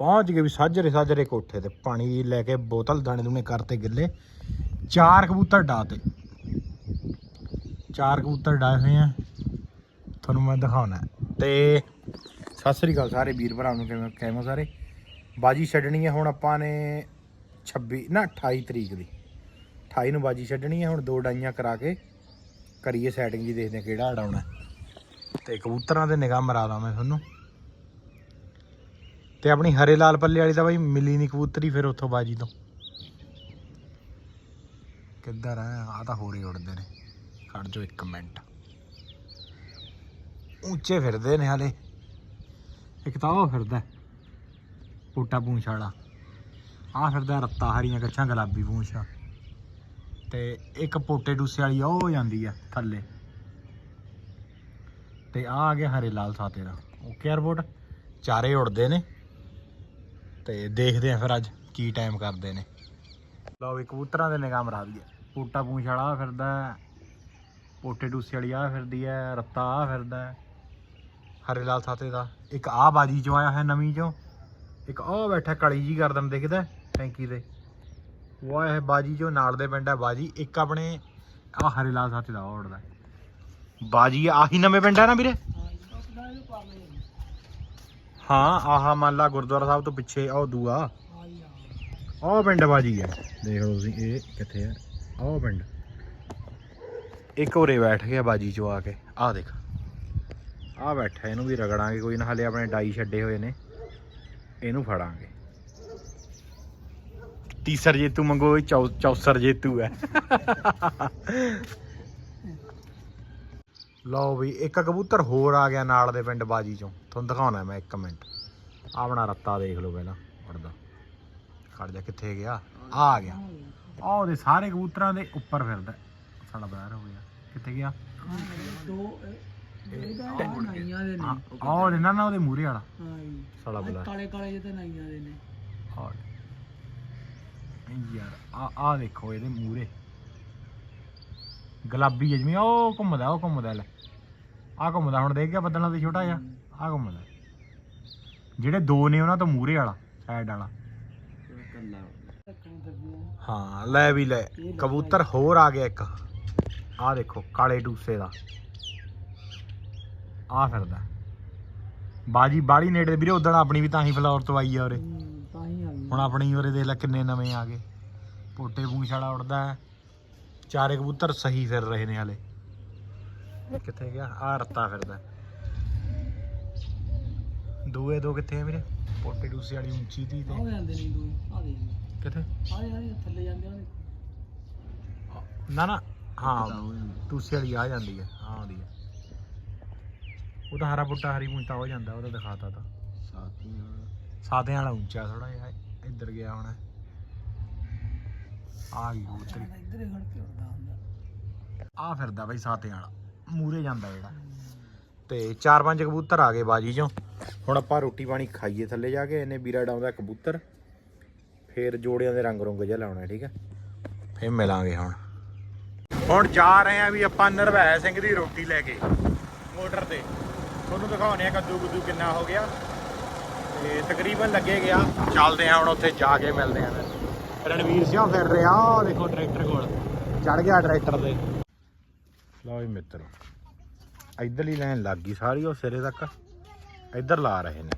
ਪਹੁੰਚ ਗਏ ਵੀ ਸਾਜਰੇ ਸਾਜਰੇ ਕੋਠੇ ਤੇ। ਪਾਣੀ ਲੈ ਕੇ ਬੋਤਲ ਦਾਣੇ ਦੂਣੇ ਕਰਤੇ ਗਿੱਲੇ। ਚਾਰ ਕਬੂਤਰ ਡਾਤੇ ਚਾਰ ਕਬੂਤਰ ਡਾਏ ਹੋਏ ਆ। ਤੁਹਾਨੂੰ ਮੈਂ ਦਿਖਾਉਣਾ ਹੈ। ਤੇ ਸਤਿ ਸ੍ਰੀ ਅਕਾਲ ਸਾਰੇ ਵੀਰ ਭਰਾਵਾਂ ਨੂੰ, ਕਿਵੇਂ ਕਿਵੇਂ ਸਾਰੇ? ਬਾਜੀ ਛੱਡਣੀ ਹੈ ਹੁਣ ਆਪਾਂ ਨੇ 26 ਨਾ 28 ਤਰੀਕ ਦੀ। 28 ਨੂੰ ਬਾਜੀ ਛੱਡਣੀ ਹੈ, ਹੁਣ ਦੋ ਡਾਈਆਂ ਕਰਾ ਕੇ ਕਰੀਏ ਸੈਟਿੰਗ ਜੀ, ਦੇਖਦੇ ਹਾਂ ਕਿਹੜਾ ਅਡਾਉਣਾ ਤੇ ਕਬੂਤਰਾਂ 'ਤੇ ਨਿਗਾਹ ਮਰਾ ਮਰਾਦਾ ਮੈਂ ਤੁਹਾਨੂੰ। ਤੇ ਆਪਣੀ ਹਰੇ ਲਾਲ ਪੱਲੇ ਵਾਲੀ ਤਾਂ ਬਾਈ ਮਿਲੀ ਨਹੀਂ ਕਬੂਤਰੀ ਫਿਰ ਉੱਥੋਂ ਬਾਜੀ ਤੋਂ। ਕਿੱਧਰ ਆ ਆ ਤਾਂ ਹੋਰ ਹੀ ਉੜਦੇ ਨੇ। ਖੜ ਜਾਓ ਇੱਕ ਮਿੰਟ। ਉੱਚੇ ਫਿਰਦੇ ਨੇ ਹਾਲੇ। ਇੱਕ ਤਾਂ ਉਹ ਫਿਰਦਾ ਪੋਟਾ ਪੂੰਛ ਵਾਲਾ ਆ ਫਿਰਦਾ ਰੱਤਾ, ਹਰੀਆਂ ਕੱਛਾਂ, ਗੁਲਾਬੀ ਪੂੰਛ। ਆ ਤੇ ਇੱਕ ਪੋਟੇ ਡੂਸੇ ਵਾਲੀ ਆ, ਉਹ ਜਾਂਦੀ ਆ ਥੱਲੇ। ਤੇ ਆ ਆ ਗਿਆ ਹਰੇ ਲਾਲ ਸਾਤੇ ਦਾ। ਓਕੇ ਰਿਪੋਰਟ ਚਾਰੇ ਉੜਦੇ ਨੇ। ਤੇ ਦੇਖਦੇ ਆ ਫਿਰ ਅੱਜ ਕੀ ਟਾਈਮ ਕਰਦੇ ਨੇ। ਲਓ ਵੀ ਕਬੂਤਰਾਂ ਦੇ ਨਿਗਾਹ ਮਰਾ ਦਈਏ। ਪੋਟਾ ਪੂੰਛ ਵਾਲਾ ਆਹ ਫਿਰਦਾ ਪੋਟੇ ਡੂਸੇ ਵਾਲੀ ਆ ਫਿਰਦੀ ਹੈ। ਰੱਤਾ ਆ ਫਿਰਦਾ ਹਰੇ ਲਾਲ ਸਾਤੇ ਦਾ। ਇੱਕ ਆ ਬਾਜੀ ਚੋਂ ਆਇਆ ਹੈ ਨਵੀਂ ਚੋਂ। ਇੱਕ ਉਹ ਬੈਠਾ ਕਲੀ ਜੀ ਗਰਦਨ ਦਿਖਦਾ ਟੈਂਕੀ ਦੇ ਉਹ ਆਇਆ ਹੈ ਬਾਜੀ ਚੋਂ, ਨਾਲ ਦੇ ਪਿੰਡ ਹੈ ਬਾਜੀ। ਇੱਕ ਆਪਣੇ ਆ ਹਰੇ ਲਾਲ ਸਾਤੇ ਦਾ ਉਹ ਉੜਦਾ ਬਾਜੀ ਆਹੀ ਨਵੇਂ ਪਿੰਡ ਹੈ ਨਾ ਵੀਰੇ? ਹਾਂ, ਆਹਾ ਮੰਨ ਗੁਰਦੁਆਰਾ ਸਾਹਿਬ ਤੋਂ ਪਿੱਛੇ ਉਹ ਦੂਆ। ਉਹ ਪਿੰਡ ਬਾਜੀ ਹੈ ਦੇਖ ਲਓ ਤੁਸੀਂ, ਇਹ ਕਿੱਥੇ ਹੈ ਉਹ ਪਿੰਡ। ਇੱਕ ਉਰੇ ਬੈਠ ਗਿਆ ਬਾਜੀ ਚੋਂ ਆ ਕੇ। ਆਹ ਦੇਖ। ਆਹ ਬੈਠਾ, ਇਹਨੂੰ ਵੀ ਰਗੜਾਂਗੇ, ਕੋਈ ਨਾ, ਹਲੇ ਆਪਣੇ ਡਾਈ ਛੱਡੇ ਹੋਏ ਨੇ। ਇਹਨੂੰ ਫੜਾਂਗੇ। ਤੀਸਰ ਜੇਤੂ ਮੰਗੋ, ਇਹ ਚੌ, ਚੌਸਰ ਜੇਤੂ ਹੈ ਲਓ ਵੀ ਇੱਕ ਕਬੂਤਰ ਹੋਰ ਆ ਗਿਆ ਨਾਲ ਦੇ ਪਿੰਡ ਬਾਜੀ ਚੋਂ। ਤੁਹਾਨੂੰ ਦਿਖਾਉਣਾ ਮੈਂ ਇੱਕ ਮਿੰਟ। ਆਪਣਾ ਰੱਤਾ ਦੇਖ ਲਓ ਪਹਿਲਾਂ ਉੜਦਾ ਖੜ ਜਾ ਕਿੱਥੇ ਗਿਆ? ਆ ਆ ਗਿਆ। ਆ ਉਹਦੇ ਸਾਰੇ ਕਬੂਤਰਾਂ ਦੇ ਉੱਪਰ ਫਿਰਦਾ ਸਾਡਾ ਬਾਹਰ ਹੋ ਗਿਆ। ਕਿੱਥੇ ਗਿਆ? ਦੋ ਨਾਈਆਂ ਦੇ ਆ ਨੇ ਉਹਦੇ ਨਾ ਨਾ ਉਹਦੇ ਮੂਰੇ ਵਾਲਾ। ਹਾਂ ਜੀ। ਬਲਾ। ਕਾਲੇ ਕਾਲੇ ਜਿਹੇ ਤੇ ਨਾਈਆਂ ਦੇ ਨੇ। ਆ ਯਾਰ ਆ ਆ ਦੇਖੋ ਇਹਦੇ ਮੂਰੇ। ਗੁਲਾਬੀ ਜਿਵੇਂ ਉਹ ਘੁੰਮਦਾ ਉਹ ਘੁੰਮਦਾ ਲੈ। ਆ ਘੁੰਮਦਾ ਹੁਣ ਦੇਖ ਗਿਆ ਬੱਦਲਾਂ ਤੇ ਛੋਟਾ ਜਿਹਾ। ਆਹ ਘੁੰਮਦਾ ਜਿਹੜੇ ਦੋ ਨੇ ਉਹਨਾਂ ਤੋਂ ਮੂਰੇ ਵਾਲਾ ਸਾਈਡ ਵਾਲਾ। ਹਾਂ, ਲੈ ਵੀ ਲੈ। ਕਬੂਤਰ ਹੋਰ ਆ ਗਿਆ ਇੱਕ। ਆਹ ਦੇਖੋ, ਕਾਲੇ ਟੂਸੇ ਦਾ। ਆ ਫਿਰਦਾ। ਬਾਜੀ ਬਾੜੀ ਨੇੜੇ ਵੀਰੇ, ਉਦਣ ਆਪਣੀ ਵੀ ਤਾਂ ਹੀ ਫਲੋਰ ਤੋਂ ਆਈ ਆ ਉਰੇ। ਤਾਂ ਹੀ ਆ ਗਈ ਹੁਣ ਆਪਣੀ ਉਰੇ ਦੇਖ ਲੈ ਕਿੰਨੇ ਨਵੇਂ ਆ ਗਏ। ਪੋਟੇ ਪੂੰਛ ਵਾਲਾ ਉੜਦਾ ਹੈ। ਚਾਰੇ ਕਬੂਤਰ ਸਹੀ ਫਿਰ ਰਹੇ ਨੇ ਹਲੇ। ਕਿੱਥੇ ਗਿਆ? ਆ ਰੱਤਾ ਫਿਰਦਾ ਦੂਏ ਦੋ ਕਿੱਥੇ ਆ ਵੀਰੇ? ਪੋਟੇ ਡੂਸੇ ਵਾਲੀ ਉੱਚੀ ਦੀ ਆ ਤੇ ਜਾਂਦੇ ਨੇ ਦੋ ਆ ਦੇ ਕਿੱਥੇ? ਆ ਯਾਰ ਥੱਲੇ ਜਾਂਦੇ ਆ ਨਾ ਨਾ ਹਾਂ ਟੂਸੇ ਵਾਲੀ ਆ ਜਾਂਦੀ ਹੈ ਆ ਆਉਂਦੀ ਹੈ ਉਹ ਤਾਂ ਹਰਾ ਪੁੱਟਾ ਹਰੀ ਤਾਂ ਹੋ ਜਾਂਦਾ ਉਹ ਤਾਂ ਦਿਖਾਤਾ ਤਾਂ। ਸਾਦਿਆਂ ਵਾਲਾ। ਉੱਚਾ ਥੋੜਾ ਜਿਹਾ ਇੱਧਰ ਗਿਆ ਹੁਣ। ਆ ਗਈ ਕਬੂਤਰੀ। ਇੱਧਰ ਹੀ ਖੜ ਕੇ ਉੜਦਾ ਹੁੰਦਾ। ਆ ਫਿਰਦਾ ਬਈ ਸਾਤਿਆਂ ਵਾਲਾ ਮੂਰੇ ਜਾਂਦਾ ਜਿਹੜਾ। ਤੇ ਚਾਰ ਪੰਜ ਕਬੂਤਰ ਆ ਗਏ ਬਾਜੀ ਚੋਂ। ਹੁਣ ਆਪਾਂ ਰੋਟੀ ਪਾਣੀ ਖਾਈਏ ਥੱਲੇ ਜਾ ਕੇ, ਇਹਨੇ ਵੀਰਾ ਡਾਉਂਦਾ ਕਬੂਤਰ। ਫੇਰ ਜੋੜਿਆਂ ਦੇ ਰੰਗ ਰੁੰਗ ਜਿਹਾ ਲਾਉਣਾ, ਠੀਕ ਹੈ ਫੇਰ ਮਿਲਾਂਗੇ ਹੁਣ। ਹੁਣ ਜਾ ਰਹੇ ਆ ਵੀ ਆਪਾਂ ਨਰਵੈ ਸਿੰਘ ਦੀ ਰੋਟੀ ਲੈ ਕੇ, ਮੋਟਰ ਤੇ। ਤੁਹਾਨੂੰ ਦਿਖਾਉਣੇ ਆ ਕੱਦੂ ਕੁੱਦੂ ਕਿੰਨਾ ਹੋ ਗਿਆ। ਤੇ ਤਕਰੀਬਨ ਲੱਗੇ ਗਿਆ। ਚੱਲਦੇ ਆ ਹੁਣ ਉੱਥੇ ਜਾ ਕੇ ਮਿਲਦੇ ਆ ਰਣਵੀਰ ਸਿੰਘ ਫਿਰ ਰਿਹਾ ਦੇਖੋ ਟਰੈਕਟਰ ਕੋਲ। ਚੜ ਗਿਆ ਟਰੈਕਟਰ ਤੇ। ਲਓ ਜੀ ਮਿੱਤਰੋ, ਇਧਰਲੀ ਲਾਈਨ ਲੱਗ ਗਈ ਸਾਰੀ ਉਹ ਸਿਰੇ ਤੱਕ। ਇੱਧਰ ਲਾ ਰਹੇ ਨੇ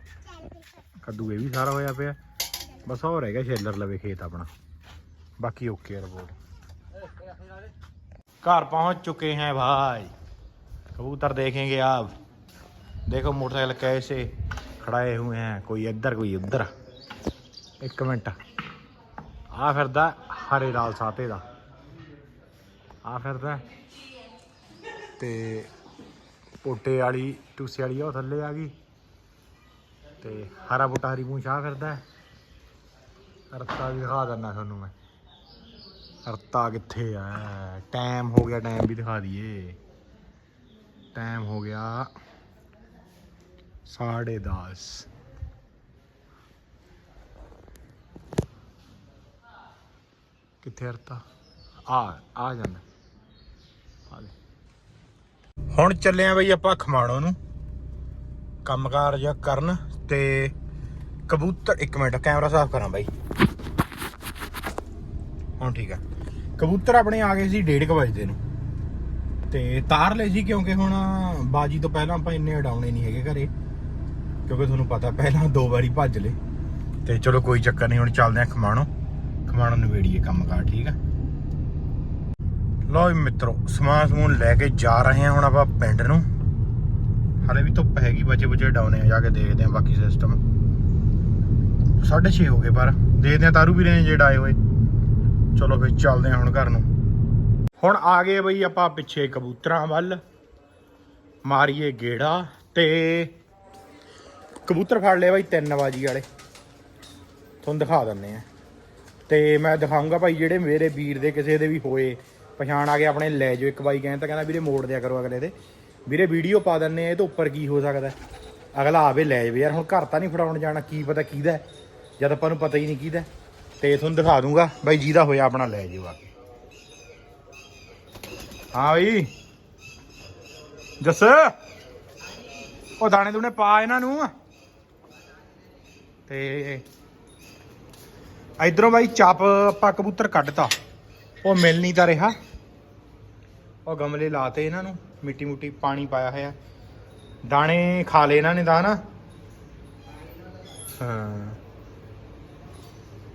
ਕੱਦੂ ਇਹ ਵੀ ਸਾਰਾ ਹੋਇਆ ਪਿਆ ਬਸ ਹੋ ਰਹਿ ਗਿਆ ਛੇਲਰ ਲਵੇ ਖੇਤ ਆਪਣਾ ਬਾਕੀ ਓਕੇ ਰਿਪੋਰਟ घर पहुंच चुके हैं भाई कबूतर देखेंगे आप देखो मोटरसाइकिल कैसे खड़ाए हुए हैं कोई इधर कोई उधर एक मिनट आ फिरदा हरे लाल साते ਦਾ ਆ ਫਿਰਦਾ ਤੇ ਪੋਟੇ ਵਾਲੀ ਟੂਸੇ ਵਾਲੀ ਉਹ ਥੱਲੇ ਆ ਗਈ ਤੇ ਹਰਾ ਬੂਟਾ ਹਰੀ ਮੂੰਹ ਆ ਫਿਰਦਾ ਰਤਾ ਵੀ ਦਿਖਾ ਦਿੰਦਾ ਤੁਹਾਨੂੰ ਮੈਂ। ਰਤਾ ਕਿੱਥੇ ਆ? ਟਾਈਮ ਹੋ ਗਿਆ ਟਾਈਮ ਵੀ ਦਿਖਾ ਦਈਏ। ਟਾਈਮ ਹੋ ਗਿਆ 10:30 ਕਿੱਥੇ ਰਤਾ ਆ ਆ ਜਾਂਦਾ। ਆ ਲੈ ਹੁਣ ਚੱਲੇ ਆ ਬਈ ਆਪਾਂ ਖਮਾਣੋ ਨੂੰ। ਕੰਮਕਾਰ ਜਿਹਾ ਕਰਨ ਤੇ ਕਬੂਤਰ, ਇੱਕ ਮਿੰਟ, ਕੈਮਰਾ ਸਾਫ਼ ਕਰਾਂ ਬਾਈ। ਹੁਣ ਠੀਕ ਆ। ਕਬੂਤਰ ਆਪਣੇ ਆ ਗਏ ਸੀ 1:30 ਵਜੇ ਨੂੰ। ਤੇ ਤਾਰ ਲੈ ਜੀ ਕਿਉਂਕਿ ਹੁਣ ਬਾਜੀ ਤੋਂ ਪਹਿਲਾਂ ਆਪਾਂ ਇੰਨੇ ਉਡਾਉਣੇ ਨਹੀਂ ਹੈਗੇ ਘਰੇ। ਕਿਉਂਕਿ ਤੁਹਾਨੂੰ ਪਤਾ ਪਹਿਲਾਂ ਦੋ ਵਾਰੀ ਭੱਜ ਲਏ। ਤੇ ਚਲੋ ਕੋਈ ਚੱਕਰ ਨਹੀਂ, ਹੁਣ ਚੱਲਦੇ ਆ ਖਮਾਣੋ। ਖਮਾਣੋ ਨਵੇੜੀਏ ਕੰਮ ਕਾਰ ਠੀਕ ਆ? ਲਓ ਮਿੱਤਰੋ, ਸਮਾਨ ਸਮੂਨ ਲੈ ਕੇ ਜਾ ਰਹੇ ਹਾਂ ਹੁਣ ਆਪਾਂ ਪਿੰਡ ਨੂੰ। ਹਾਲੇ ਵੀ ਧੁੱਪ ਹੈਗੀ, ਬਚੇ ਬਚੇ ਡਾਉਨੇ ਆ, ਜਾ ਕੇ ਦੇਖਦੇ ਆ ਬਾਕੀ ਸਿਸਟਮ 6:30 ਹੋ ਗਏ ਪਰ, ਦੇਖਦੇ ਆ ਤਾਰੂ ਵੀਰੇ ਨੇ ਜਿਹੜਾ ਆਏ ਹੋਏ। ਚਲੋ ਫਿਰ ਚੱਲਦੇ ਆ ਹੁਣ ਘਰ ਨੂੰ। ਹੁਣ ਆ ਗਏ ਬਈ ਆਪਾਂ ਪਿੱਛੇ ਕਬੂਤਰਾਂ ਵੱਲ। ਮਾਰੀਏ ਗੇੜਾ ਤੇ ਕਬੂਤਰ ਫੜ ਲਏ ਬਾਈ 3 ਵਾਜੀ ਵਾਲੇ। ਤੁਹਾਨੂੰ ਦਿਖਾ ਦਿੰਨੇ ਆ। ਤੇ ਮੈਂ ਦਿਖਾਉਂਗਾ ਭਾਈ ਜਿਹੜੇ ਮੇਰੇ ਵੀਰ ਦੇ ਕਿਸੇ ਦੇ ਵੀ ਹੋਏ। ਪਛਾਣ ਆ ਕੇ ਆਪਣੇ, ਲੈ ਜਾਓ ਇੱਕ ਬਾਈ, ਕਹਿੰਦਾ ਤਾਂ ਕਹਿੰਦਾ ਵੀਰੇ ਮੋੜ ਦਿਆ ਕਰੋ ਅਗਲੇ ਦੇ। ਵੀਰੇ ਵੀਡੀਓ ਪਾ ਦਿੰਨੇ ਆ ਇਹ ਤੋਂ ਉੱਪਰ ਕੀ ਹੋ ਸਕਦਾ ਅਗਲਾ ਆਵੇ, ਲੈ ਜਾਵੇ ਯਾਰ, ਹੁਣ ਘਰ ਤਾਂ ਨਹੀਂ ਫੜਾਉਣ ਜਾਣਾ, ਕੀ ਪਤਾ ਕਿਹਦਾ ਜਦ ਆਪਾਂ ਨੂੰ ਪਤਾ ਹੀ ਨਹੀਂ ਕਿਹਦਾ ਤੇ ਤੁਹਾਨੂੰ ਦਿਖਾ ਦੂੰਗਾ, ਬਾਈ ਜਿਹਦਾ ਹੋਇਆ ਆਪਣਾ ਲੈ ਜਾਓ ਆ ਕੇ। ਹਾਂ ਬਈ। ਜੱਸ। ਉਹ ਦਾਣੇ ਦੂਣੇ ਪਾ ਇਹਨਾਂ ਨੂੰ। ਤੇ ਇਧਰੋਂ ਬਾਈ ਚੱਪ, ਆਪਾਂ ਕਬੂਤਰ ਕੱਢਤਾ। ਉਹ ਮਿਲ ਨਹੀਂ ਤਾਂ ਰਿਹਾ। ਉਹ ਗਮਲੇ ਲਾਤੇ ਇਹਨਾਂ ਨੂੰ ਮਿੱਟੀ ਮੁੱਟੀ ਪਾਣੀ ਪਾਇਆ ਹੋਇਆ। ਦਾਣੇ ਖਾ ਲਏ ਇਹਨਾਂ ਨੇ ਤਾਂ ਨਾ ਹਾਂ।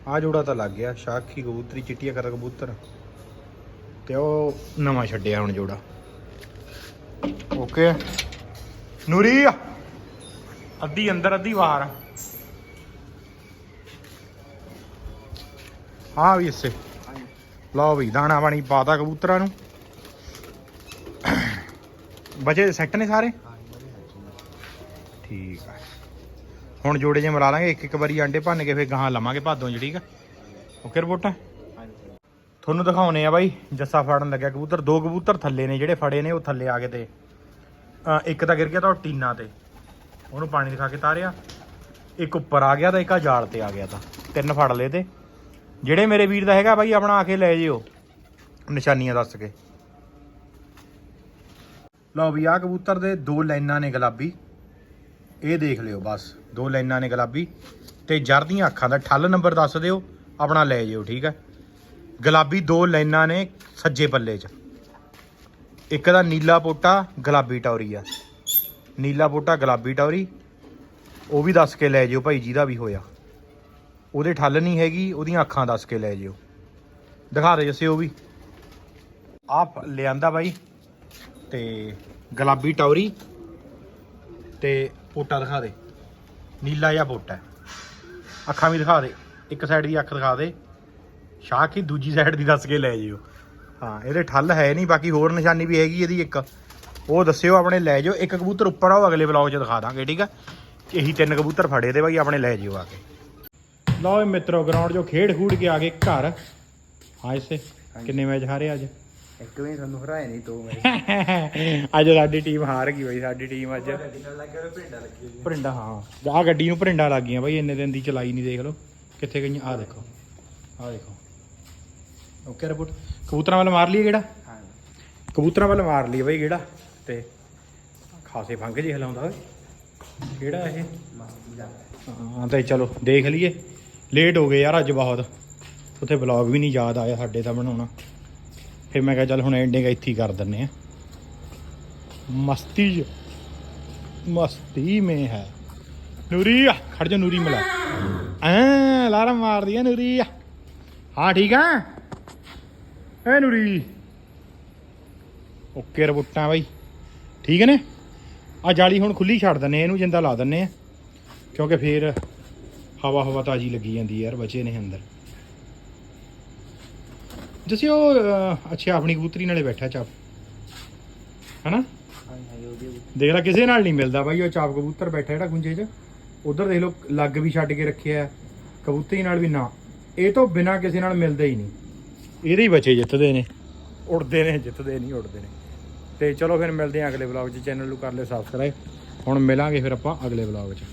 ਆ ਜੋੜਾ ਤਾਂ ਲੱਗ ਗਿਆ, ਸ਼ਾਖੀ ਕਬੂਤਰੀ, ਚਿੱਟੀਆ ਕਰ ਕਬੂਤਰ। ਤੇ ਉਹ ਨਵਾਂ ਛੱਡਿਆ ਹੁਣ ਜੋੜਾ। ਓਕੇ। ਨੂਰੀ! ਅੱਧੀ ਅੰਦਰ, ਅੱਧੀ ਬਾਹਰ। ਹਾਂ ਵੀ ਇਸੇ। ਲਓ ਵੀ ਦਾਣਾ ਪਾਣੀ ਪਾਤਾ ਕਬੂਤਰਾਂ ਨੂੰ। ਬਚੇ ਸੈੱਟ ਨੇ ਸਾਰੇ? ਠੀਕ ਆ। ਹੁਣ ਜੋੜੇ ਜੇ ਮਿਲਾ ਲਾਂਗੇ ਇੱਕ ਇੱਕ ਵਾਰੀ ਆਂਡੇ ਭੰਨ ਕੇ ਫੇਰ ਗਾਹਾਂ ਲਵਾਂਗੇ ਭਾਦੋਂ ਚ ਠੀਕ ਆ ਓਕੇ ਰਿਪੋਰਟ? ਤੁਹਾਨੂੰ ਦਿਖਾਉਨੇ ਆ ਬਾਈ, ਜੱਸਾ ਫੜਨ ਲੱਗਿਆ ਕਬੂਤਰ। ਦੋ ਕਬੂਤਰ ਥੱਲੇ ਨੇ, ਜਿਹੜੇ ਫੜੇ ਨੇ ਉਹ ਥੱਲੇ ਆ ਗਏ ਤੇ। ਇੱਕ ਤਾਂ ਗਿਰ ਗਿਆ ਤਾਂ ਉਹ ਟੀਨਾ ਤੇ। ਉਹਨੂੰ ਪਾਣੀ ਦਿਖਾ ਕੇ ਤਾਰਿਆ। ਇੱਕ ਉੱਪਰ ਆ ਗਿਆ ਤਾਂ ਇੱਕ ਆ ਜਾਲ ਤੇ ਆ ਗਿਆ ਤਾਂ। ਤਿੰਨ ਫੜ ਲਏ ਤੇ। ਜਿਹੜੇ ਮੇਰੇ ਵੀਰ ਦਾ ਹੈਗਾ ਬਾਈ, ਆਪਣਾ ਆ ਕੇ ਲੈ ਜਿਓ। ਨਿਸ਼ਾਨੀਆਂ ਦੱਸ ਕੇ। ਲਓ ਵੀ ਆ ਕਬੂਤਰ ਦੇ ਦੋ ਲਾਈਨਾਂ ਨੇ ਗੁਲਾਬੀ। ਇਹ ਦੇਖ ਲਿਓ ਬਸ, ਦੋ ਲਾਈਨਾਂ ਨੇ ਗੁਲਾਬੀ। ਤੇ ਜਰਦੀਆਂ ਅੱਖਾਂ ਦਾ ਠੱਲ ਨੰਬਰ ਦੱਸ ਦਿਓ, ਆਪਣਾ ਲੈ ਜਿਓ, ਠੀਕ ਹੈ? ਗੁਲਾਬੀ ਦੋ ਲਾਈਨਾਂ ਨੇ ਸੱਜੇ ਪੱਲੇ 'ਚ। ਇੱਕ ਦਾ ਨੀਲਾ ਪੋਟਾ, ਗੁਲਾਬੀ ਟੌਰੀ ਆ। ਨੀਲਾ ਪੋਟਾ, ਗੁਲਾਬੀ ਟੌਰੀ। ਉਹ ਵੀ ਦੱਸ ਕੇ ਲੈ ਜਿਓ ਭਾਈ, ਜਿਹਦਾ ਵੀ ਹੋਇਆ। ਉਹਦੇ ਠੱਲ ਨਹੀਂ ਹੈਗੀ, ਉਹਦੀਆਂ ਅੱਖਾਂ ਦੱਸ ਕੇ ਲੈ ਜਿਓ। ਦਿਖਾ ਦੇ ਜੱਸੇ ਉਹ ਵੀ। ਆਪ ਲਿਆਂਦਾ ਬਾਈ। ਤੇ ਗੁਲਾਬੀ ਟੌਰੀ ਤੇ ਪੋਟਾ ਦਿਖਾ ਦੇ। ਨੀਲਾ ਜਿਹਾ ਪੋਟਾ ਅੱਖਾਂ ਵੀ ਦਿਖਾ ਦੇ। ਇੱਕ ਸਾਈਡ ਦੀ ਅੱਖ ਦਿਖਾ ਦੇ। ਸ਼ਾਹ ਕੀ ਦੂਜੀ ਸਾਈਡ ਦੀ ਦੱਸ ਕੇ ਲੈ ਜਿਓ। ਹਾਂ, ਇਹਦੇ ਠੱਲ ਹੈ ਨਹੀਂ, ਬਾਕੀ ਹੋਰ ਨਿਸ਼ਾਨੀ ਵੀ ਹੈਗੀ ਇਹਦੀ ਇੱਕ। ਉਹ ਦੱਸਿਓ ਆਪਣੇ ਲੈ ਜਿਓ। ਇੱਕ ਕਬੂਤਰ ਉੱਪਰ ਆਓ ਅਗਲੇ ਵਲੌਗ 'ਚ ਦਿਖਾ ਦਾਂਗੇ, ਠੀਕ ਆ? ਇਹੀ ਤਿੰਨ ਕਬੂਤਰ ਫੜੇ ਤੇ ਬਾਈ, ਆਪਣੇ ਲੈ ਜਿਓ ਆ ਕੇ। ਲਓ ਜੀ ਮਿੱਤਰੋ ਗਰਾਊਂਡ 'ਚੋਂ ਖੇਡ ਖੂਡ ਕੇ ਆ ਗਏ ਘਰ। ਹਾਂ, ਇਸੇ। ਕਿੰਨੇ ਮੈਚ ਹਾਰੇ ਅੱਜ? ਇੱਕ ਵੀ ਤੁਹਾਨੂੰ ਹਰਾਏ ਨਹੀਂ ਦੋ ਮੇਰੇ ਅੱਜ ਸਾਡੀ ਟੀਮ ਹਾਰ ਗਈ ਬਾਈ ਸਾਡੀ ਟੀਮ ਅੱਜ ਭਰਿੰਡਾ ਹਾਂ। ਆ ਗੱਡੀ ਨੂੰ ਭਰਿੰਡਾ ਲੱਗ ਗਈਆਂ ਬਾਈ ਇੰਨੇ ਦਿਨ ਦੀ ਚਲਾਈ ਨਹੀਂ ਦੇਖ ਲਓ। ਕਿੱਥੇ ਗਈਆਂ? ਆ ਦੇਖੋ। ਆ ਦੇਖੋ। ਓਕੇ ਰਿਪੋਰਟ ਕਬੂਤਰਾਂ ਵੱਲ ਮਾਰ ਲਈਏ ਕਿਹੜਾ? ਹਾਂ ਕਬੂਤਰਾਂ ਵੱਲ ਮਾਰ ਲਈ ਬਾਈ ਕਿਹੜਾ? ਤੇ ਖਾਸੇ ਫੰਗ ਜੀ ਹਲਾਉਂਦਾ ਓਏ। ਕਿਹੜਾ ਇਹ? ਮਸਤੀ ਦਾ। ਹਾਂ ਤੇ ਚਲੋ ਦੇਖ ਲਈਏ। ਲੇਟ ਹੋ ਗਏ ਯਾਰ ਅੱਜ ਬਹੁਤ। ਉੱਥੇ ਵਲੌਗ ਵੀ ਨਹੀਂ ਯਾਦ ਆਇਆ ਸਾਡੇ ਤਾਂ ਬਣਾਉਣਾ। ਫਿਰ ਮੈਂ ਕਿਹਾ ਚੱਲ ਹੁਣ ਐਂਡਿੰਗ ਇੱਥੇ ਹੀ ਕਰ ਦਿੰਨੇ ਆ ਮਸਤੀ 'ਚ ਮਸਤੀ ਮੇ ਹੈ। ਨੂਰੀ ਆ, ਖੜ ਜਾ ਨੂਰੀ ਮਿਲਾ। ਐ ਲਾਰਾ ਮਾਰ ਦਿਆ ਨੂਰੀ ਹਾਂ, ਠੀਕ ਆ? ਐ ਨੂਰੀ। ਓਕੇ ਰਬੁੱਟਾਂ ਬਾਈ। ਠੀਕ ਨੇ? ਆ ਜਾਲੀ ਹੁਣ ਖੁੱਲੀ ਛੱਡ ਦਿੰਨੇ ਇਹਨੂੰ ਜਿੰਦਾ ਲਾ ਦਿੰਨੇ ਆ। ਕਿਉਂਕਿ ਫੇਰ ਹਵਾ ਹਵਾ ਤਾਜੀ ਲੱਗੀ ਜਾਂਦੀ ਯਾਰ, ਬਚੇ ਨੇ ਅੰਦਰ। ਜਿਸੇ, ਉਹ ਅੱਛਾ, ਆਪਣੀ ਕਬੂਤਰੀ ਨਾਲੇ ਬੈਠਾ ਚਾਪ। ਹਨਾ? ਹਾਂ ਹਾਂ ਦੇਖ ਲੈ, ਕਿਸੇ ਨਾਲ ਨਹੀਂ ਮਿਲਦਾ ਬਾਈ, ਉਹ ਚਾਪ ਕਬੂਤਰ ਬੈਠਾ ਜਿਹੜਾ ਗੁੰਜੇ 'ਚ। ਉਧਰ ਦੇਖ ਲਓ, ਲੱਗ ਵੀ ਛੱਡ ਕੇ ਰੱਖਿਆ ਕਬੂਤਰੀ ਨਾਲ ਵੀ ਨਾ। ਇਹ ਤੋਂ ਬਿਨਾ ਕਿਸੇ ਨਾਲ ਮਿਲਦਾ ਹੀ ਨਹੀਂ। ਇਹਦੇ ਹੀ ਬੱਚੇ ਜਿੱਤਦੇ ਨੇ। ਉੜਦੇ ਨੇ, ਜਿੱਤਦੇ ਨਹੀਂ, ਉੜਦੇ ਨੇ। ਤੇ ਚਲੋ ਫਿਰ ਮਿਲਦੇ ਹਾਂ ਅਗਲੇ ਵਲੌਗ 'ਚ। ਚੈਨਲ ਨੂੰ ਕਰ ਲਿਓ ਸਬਸਕ੍ਰਾਈਬ ਹੁਣ ਮਿਲਾਂਗੇ ਫਿਰ ਆਪਾਂ ਅਗਲੇ ਵਲੌਗ 'ਚ।